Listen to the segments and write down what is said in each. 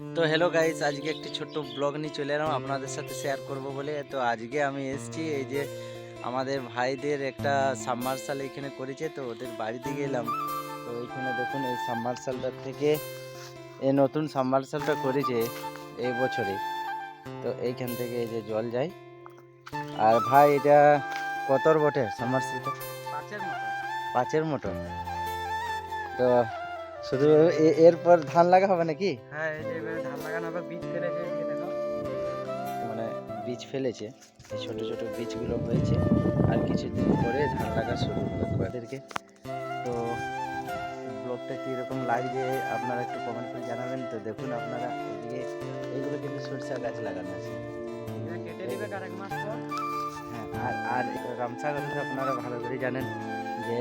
তো hello guys আজকে একটি ছোট্ট ব্লগ নিয়ে চলে এলাম। আপনাদের সাথে শেয়ার করব বলে। তো আজকে আমি এসেছি এই যে আমাদের ভাইদের একটা সাবমার্শাল এখানে করেছে তো ওদের বাড়িতে গেলাম। তো এখানে দেখুন এই সাবমার্শালটা থেকে এই নতুন সাবমার্শালটা করেছে এই বছরে। তো এইখান থেকে এই যে জল যায়। আর ভাই এটা কতর বটে সাবমার্শালটা পাঁচের মতো। পাঁচের মোটর তো শুধু এরপর ধান লাগা হবে নাকি? হ্যাঁ এই যে এবারে ধান লাগানো হবে বীজ ফেলেছে এদিকে দেখো। মানে বীজ ফেলেছে এই ছোট ছোট বীজগুলো হয়েছে আর কিছুদিন পরে ধান লাগা শুরু হবে তো ব্লগটা কীরকম লাগছে আপনারা একটু কমেন্ট করে জানাবেন। তো দেখুন আপনারা এদিকে এইগুলো কিন্তু সরিষা গাছ লাগানো আছে। কেটে দিবে আর এক মাস পর। হ্যাঁ আর আর রামসাগরটা আপনারা ভালো করে জানেন যে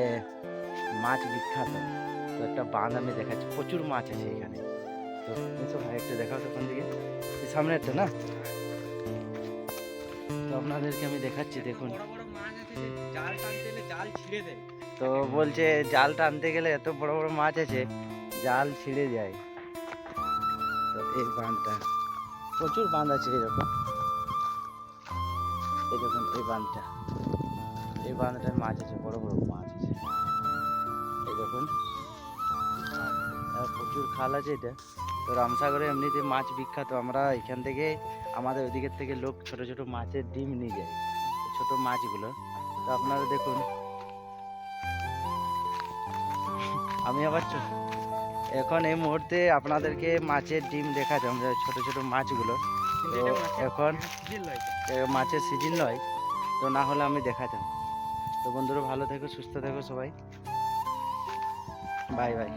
মাছ বিখ্যাত। তো একটা বাঁধ আমি দেখাচ্ছি। প্রচুর মাছ আছে এখানে। তো এসো ভাই একটু দেখাও তো কোন দিকে এই সামনে একটা না? তো আপনাদেরকে আমি দেখাচ্ছি দেখুন। তো বলছে জাল টানতে গেলে এত বড় বড় মাছ আছে জাল ছিঁড়ে যায়। তো এই বাঁধটা প্রচুর বাঁধ আছে এরকম। এই দেখুন এই বাঁধটা। এই বাঁধটায় মাছ আছে বড় বড় মাছ আছে। এই দেখুন। প্রচুর খাল আছে এটা। তো রামসাগরে এমনিতে মাছ বিখ্যাত। আমরা এখান থেকে আমাদের ওদিকের থেকে লোক ছোট ছোট মাছের ডিম নিয়ে যায় ছোট মাছগুলো। তো আপনারা দেখুন। আমি আবার এখন এই মুহূর্তে আপনাদেরকে মাছের ডিম দেখাতাম যে ছোট ছোট মাছগুলো। তো এখন- মাছের সিজন নয়। তো না হলে আমি দেখাতাম। তো বন্ধুরা ভালো থেকো সুস্থ থেকো সবাই। Bye bye.